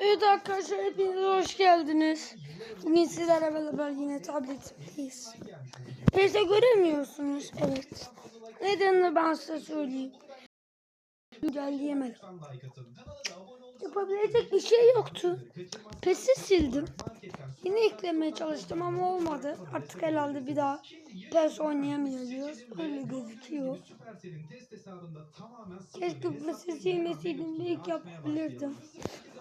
Evet arkadaşlar hepiniz hoş geldiniz. Bugün sizlerle beraber yine tabletimdeyiz. Neyse göremiyorsunuz. Evet. Nedenini ben size söyleyeyim. Güncelleyemedim. Yapabilecek bir şey yoktu. PES'i sildim. Yine eklemeye çalıştım ama olmadı. Artık herhalde bir daha PES oynayamayacağız. Öyle gözüküyor. Keşke PES'i silmeseydim. Belki yapabilirdim.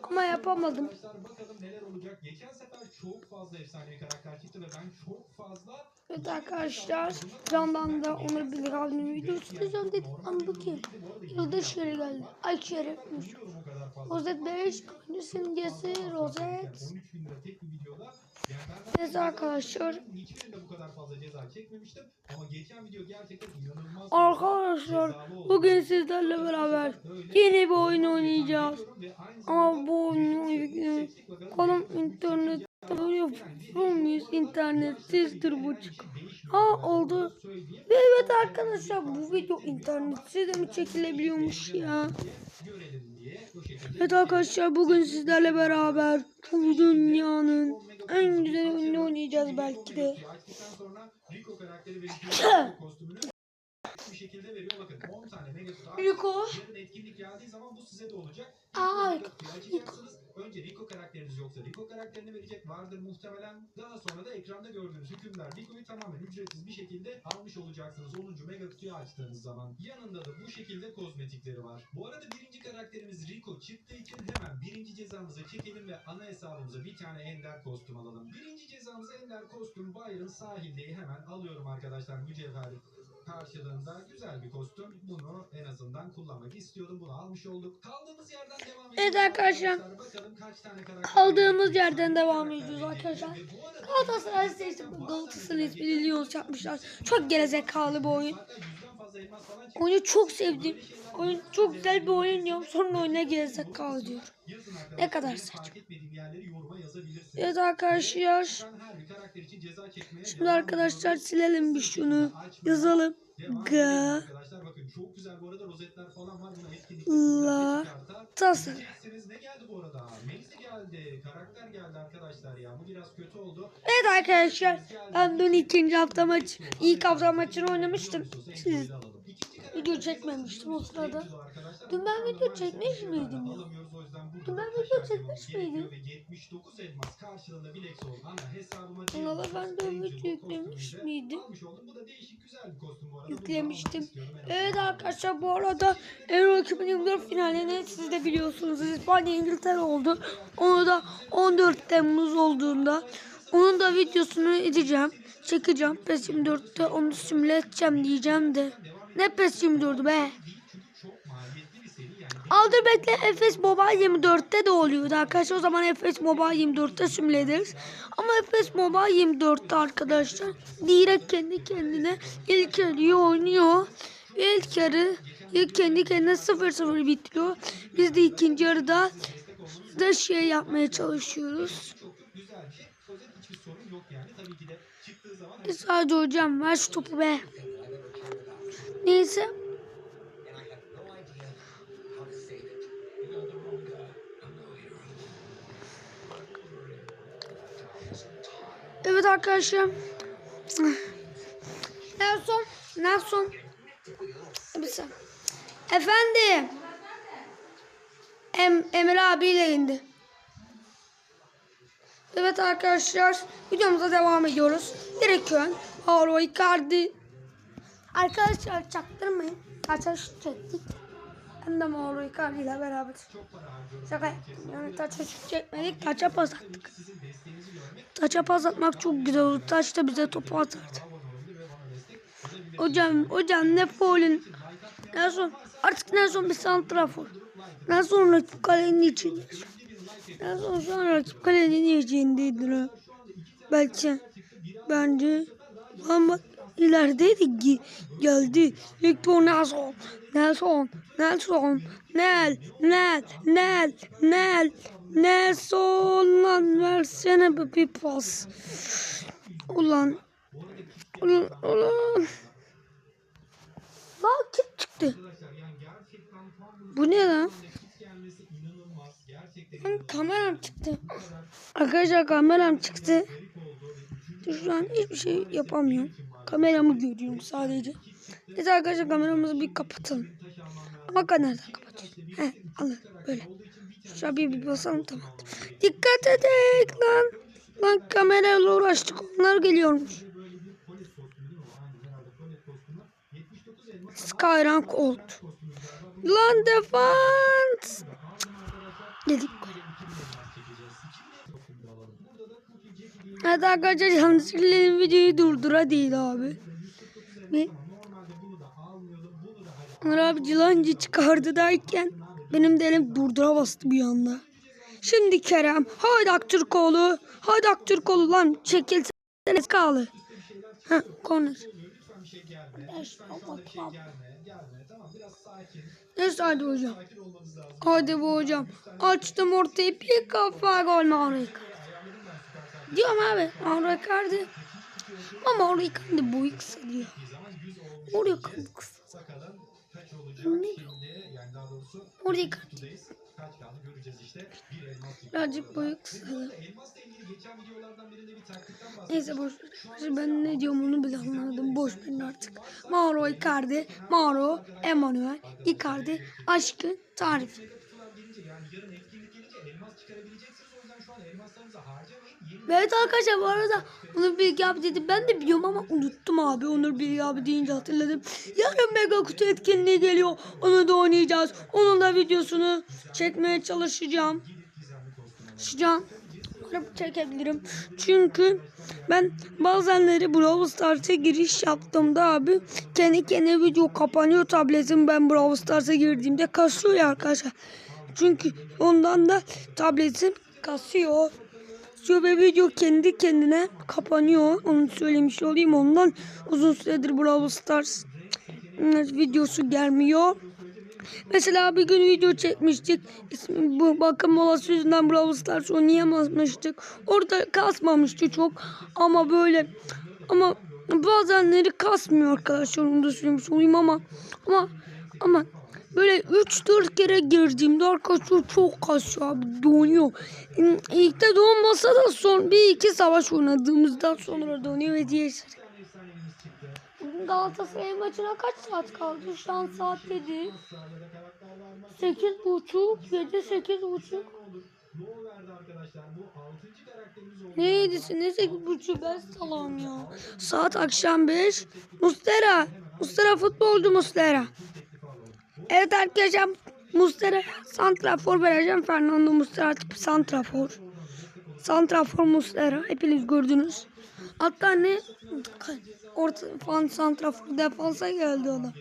Ama yapamadım. Bakalım neler olacak. Geçen sefer çok fazla efsane karakter çıktı ve ben çok fazla Evet arkadaşlar candan da Onur Bilir abimin videosu çekeceğim dedim ama bu kim? Yıldız Şeri geldi. Ay Şeref'miş. Rozet 5 oyuncu simgesi Rozet. 13 bin lira tek bir videoda. Yani ben Evet arkadaşlar. Arkadaşlar bugün sizlerle beraber yeni bir oyun oynayacağız. Ama bu oyunu yüklemek konum internet böyle muyuz internetsizdir bu çık. Ha oldu. Ve evet arkadaşlar bu video internetsiz de mi çekilebiliyormuş ya. Evet arkadaşlar bugün sizlerle beraber bu dünyanın en güzel oyununu oynayacağız belki de. Rico Rico şekilde veriyor. Bakın 10 tane Megafuda Rico. Yarın etkinlik geldiği zaman bu size de olacak. Aa, açacaksınız. Önce Rico karakteriniz yoksa Rico karakterini verecek vardır muhtemelen. Daha sonra da ekranda gördüğünüz hükümler Rico'yu tamamen ücretsiz bir şekilde almış olacaksınız 10. Megafu'yu açtığınız zaman. Yanında da bu şekilde kozmetikleri var. Bu arada birinci karakterimiz Rico çıktığı için hemen birinci cezamızı çekelim ve ana hesabımıza bir tane ender kostüm alalım. Birinci cezamız ender kostüm Byron sahildeyi hemen alıyorum arkadaşlar mücevher karşılığında güzel bir kostüm. Bunu en azından kullanmak istiyordum. Bunu almış olduk. Kaldığımız yerden devam ediyoruz. Evet arkadaşlar. Bakalım kaç tane karakter Kaldığımız yerden devam ediyoruz arkadaşlar. Galatasaray seçtik. Galatasaray'ın ismini Lyons yapmışlar. Çok gerizekalı bir oyun. Oyunu çok sevdim. Oyun çok güzel bir oyun diyorum. Sonra oyuna gerizekalı diyor. Ne kadar saçma. Evet arkadaşlar. Çekmeye Şimdi arkadaşlar silelim bir şunu. Yazalım. etkinlikte La. çıkarta. Tasarı. Diyeceksiniz, ne geldi bu arada? Maze geldi, karakter geldi arkadaşlar ya. Bu biraz kötü oldu. Evet arkadaşlar. Ben dün ikinci hafta maç, ilk hafta maçını oynamıştım. Siz video çekmemiştim o sırada. Dün ben video çekmiş miydim ya? Dün ben video çekmiş miydim? 79 elmas karşılığında Bilexol ana hesabıma Valla ben de video yüklemiş miydim? Yüklemiştim. Evet arkadaşlar bu arada Euro 2024 finalini siz de biliyorsunuz. İspanya İngiltere oldu. Onu da 14 Temmuz olduğunda onun da videosunu edeceğim. Çekeceğim. PES 24'te onu simüle edeceğim diyeceğim de. Ne PES 24'ü be? Aldır bekle Efes Mobile 24'te de oluyordu arkadaşlar. O zaman Efes Mobile 24'te simüle ederiz. Ama Efes Mobile 24'te arkadaşlar direkt kendi kendine ilk yarıyı oynuyor. İlk yarı ilk kendi kendine 0-0 bitiriyor. Biz de ikinci yarıda da şey yapmaya çalışıyoruz. Güzel bir sorun yok yani. Tabii ki de çıktığı zaman Sadece hocam ver topu be. Neyse. Evet arkadaşlar. Nelson. Nelson. Saniye. Efendim. Em, Emir abiyle indi. Evet arkadaşlar videomuza devam ediyoruz. Direkön, Mauro Icardi. Arkadaşlar çaktırmayın. Taça şut çektik. Hem de Mauro Icardi ile beraber. Şaka yaptım. Yani taça şut çekmedik. Taça pas attık. Taça pas atmak çok güzel oldu. Taç da bize topu atardı. Hocam, hocam ne faulün. Nelson, artık Nelson bir santrafor. Nelson rakip kalenin içinde. Nelson şu an rakip kalenin içindeydi. Belki. Bence. Ama ilerideydi ki geldi. Victor Nelson. Nelson. Nelson. Nel. Nel. Nel. Nel. Nelson lan versene bir, bir pas. Ulan. Ulan. Ulan. Lan kim çıktı? Bu ne lan? Lan kameram çıktı. Arkadaşlar kameram çıktı. Şu an hiçbir şey yapamıyorum. Kameramı görüyorum sadece. Neyse arkadaşlar kameramızı bir kapatalım. Ama nereden kapatıyoruz? He alın böyle. Şuraya bir, bir basalım tamam. Dikkat edin lan. Lan kamerayla uğraştık onlar geliyormuş. böyle bir polis kostümü değil mi? o? Aynen herhalde polis kostümü. 79 elmas Skyrank Old. kostümü galiba. Bunu Lan defans. da aldım arkadaşlar. Dedik. Böyle 2000 elmas çekeceğiz. 2000 kostümü de alalım. Burada da Cookie Jackie diye Evet arkadaşlar yanlışlıkla videoyu durdura değil abi. 149 Ne? elmas ama normalde bunu da almıyordum. Bunu da hadi Onur abi cılancı çıkardı derken benim de elim durdura bastı bir anda. Şimdi Kerem. Haydi Aktürkoğlu. Haydi Aktürkoğlu lan çekilsene kalı. Ha sakin. Neyse hadi hocam. Hadi bu hocam. Açtım ortayı bir kafa gol Icardi. Diyorum abi Mauro Icardi. Ama Mauro Icardi boyu kısa diyor. Zaman 100 olmuş. Mauro Icardi kısa. Ne? Mauro Icardi. Birazcık boyu kısa. Neyse boş. ver. Ben ne diyorum onu bile anladım. Boş verin artık. Mauro Icardi, Mauro, Emanuel, Icardi, aşkın tarifi. Evet arkadaşlar bu arada Onur Bilgi abi dedi. Ben de biliyorum ama unuttum abi. Onur Bilgi abi deyince hatırladım. Yarın mega kutu etkinliği geliyor. Onu da oynayacağız. Onun da videosunu çekmeye çalışacağım. Çalışacağım. Umarım çekebilirim. Çünkü ben bazenleri Brawl Stars'a giriş yaptığımda abi kendi kendine video kapanıyor tabletim ben Brawl Stars'a girdiğimde kasıyor arkadaşlar. Çünkü ondan da tabletim kasıyor. Kasıyor ve video kendi kendine kapanıyor. Onu söylemiş olayım. Ondan uzun süredir Brawl Stars videosu gelmiyor. Mesela bir gün video çekmiştik. İsmi bu bakım molası yüzünden Brawl Stars oynayamazmıştık. Orada kasmamıştı çok. Ama böyle ama bazenleri kasmıyor arkadaşlar. Onu da söylemiş olayım ama ama ama böyle 3-4 kere girdiğimde arkadaşlar çok kasıyor abi donuyor. İlk de donmasa da son bir iki savaş oynadığımızdan sonra donuyor ve diğer. Bugün Galatasaray maçına kaç saat kaldı? Şu an saat 7. Sağlara karakter vermez. Sekiz buçuk, yedi sekiz buçuk. Ne olur. No verdi arkadaşlar. Bu 6. karakterimiz oldu. Ne yedisi ne sekiz buçuk ben salam ya. Saat akşam beş. Mustera. Mustera futbolcu Mustera. Evet arkadaşlar Mustera santrafor vereceğim. Fernando Mustera tipi santrafor. Santrafor Mustera. Hepiniz gördünüz. Hatta ne orta fan santrafor defansa geldi o da.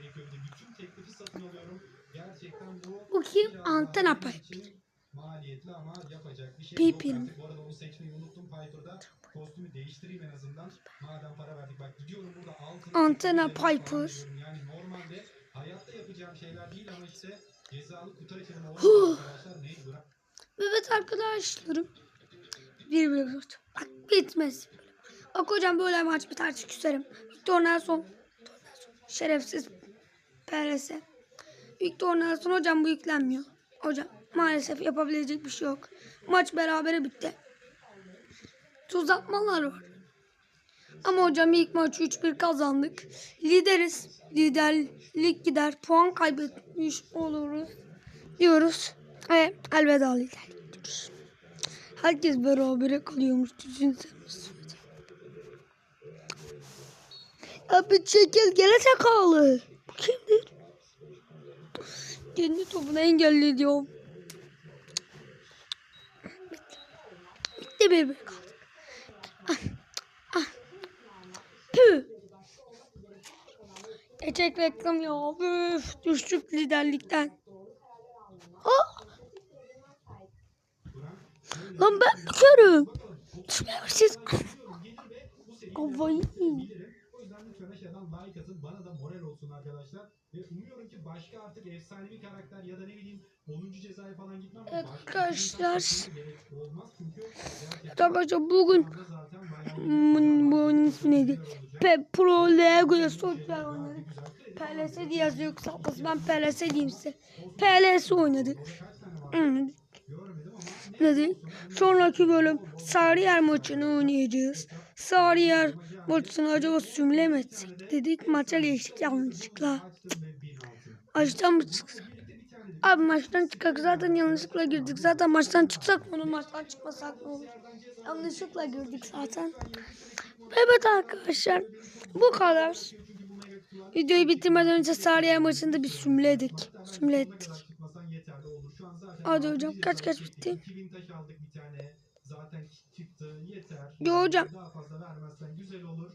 Bu kim? Antena Piper artık. Altın. Antena Piper. Hayatta yapacağım şeyler değil ama işte cezalı kutu açılımı oldu arkadaşlar. Bırak. Evet arkadaşlarım. Bir bir dört. Bak bitmez. Bak hocam böyle maç biter küserim. Victor Nelson. Şerefsiz PRS. Victor Nelson hocam bu yüklenmiyor. Hocam maalesef yapabilecek bir şey yok. Maç berabere bitti. Tuzatmalar var. Ama hocam ilk maçı 3-1 kazandık. Lideriz. Liderlik gider. Puan kaybetmiş oluruz. Diyoruz. Ve elveda liderlik diyoruz. Herkes berabere kalıyormuş. Düşünseniz. Abi çekil gerizekalı. Bu kimdir? Kendi topunu engelli diyorum. Bitti. Bir kaldı. Geçek reklam ya. Üf, düştük liderlikten. Ah. Lan ben bir körüm. Siz kafayı. Like atın. Bana da moral olsun arkadaşlar. Ve umuyorum ki başka artık efsanevi karakter ya da ne bileyim 10. cezaya falan gitmem. Evet arkadaşlar. arkadaşlar bugün şu anda zaten bayağı bu oyunun ismi neydi? Pe Pro Lego'ya Şeyler oynadık. PLS diye yazıyor kısaltması. Ben PLS diyeyim size. PLS oynadık. Dedik? Sonraki bölüm Sarıyer maçını oynayacağız. Sarıyer maçını acaba sümle mi etsek dedik. Maça geçtik yanlışlıkla. Maçtan mı çıksak? Abi maçtan çıkak zaten yanlışlıkla girdik. Zaten maçtan çıksak mı olur, maçtan çıkmasak mı olur? Yanlışlıkla girdik zaten. Evet arkadaşlar bu kadar. Videoyu bitirmeden önce Sarıyer maçında bir sümledik. Sümle ettik. Hadi hocam kaç kaç bitti? 2000 taş aldık bir tane. Zaten çıktı yeter. Yo hocam. Daha fazla vermezsen güzel olur.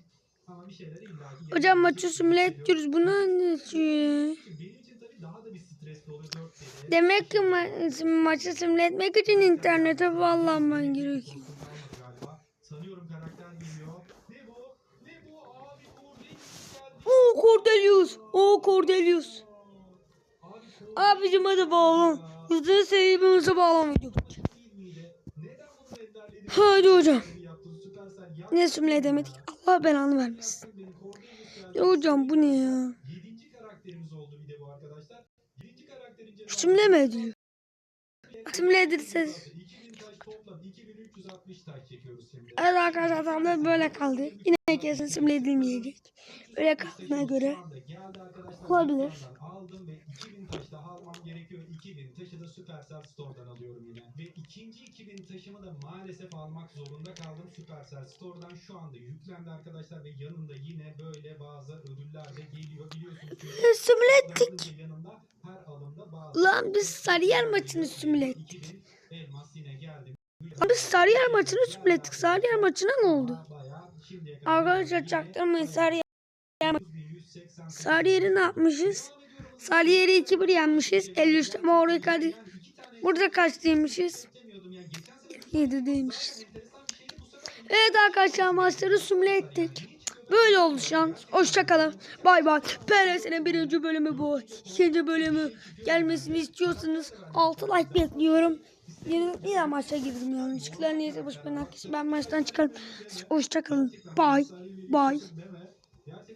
Ama bir şeyler illa ki Hocam maçı sümle ediyoruz. Buna ne diyor? Benim için tabii daha da bir stresli oluyor 4 TL. Demek ki ma- maçı simüle etmek için internete bağlanman gerekiyor. Galiba. Sanıyorum karakter geliyor. Ne bu? Ne bu? Abi Cordelis geldi. Oo Cordelius. Oo Cordelius. Abicim hadi bağlan. Yüzde sevgimizi bağlamayacak. değil miydi? Neden bunu enderledin? Hadi hocam. Ne simüle edemedik? Allah belanı vermesin. Ya hocam bu ne ya? Simüle mi ediliyor? Simüle edilse. Evet arkadaşlar böyle kaldı. Yine kesin simüle edilmeyecek. Böyle kaldığına göre. Olabilir. Aldım ve 2000 taş daha almam gerekiyor. 2000 taşı da Supercell Store'dan alıyorum yine. Ve ikinci 2000 taşımı da maalesef almak zorunda kaldım Supercell Store'dan. Şu anda yüklendi arkadaşlar ve yanında yine böyle bazı ödüller de geliyor. Biliyorsunuz ki Simüle ettik. Lan biz Sarıyer maçını simüle ettik. 2000 elmas yine geldi. Lan Biz Sarıyer maçını simüle ettik. Sarıyer maçına ne oldu? Arkadaşlar çaktırmayın Sarıyer. 9180 Sarıyer'i ne yapmışız? Sarıyer'i 2-1 yenmişiz. 53'te Mauro Icardi. Burada kaç demişiz? 7 demişiz. Evet arkadaşlar maçları simüle ettik. Böyle oldu şu an. Hoşçakalın. Bay bay. PRS'nin birinci bölümü bu. İkinci bölümü gelmesini istiyorsanız 6 like bekliyorum. Yine, yine maça girdim yanlışlıkla. Neyse boş ver. Ben maçtan çıkarım. Hoşçakalın. Bay. deme.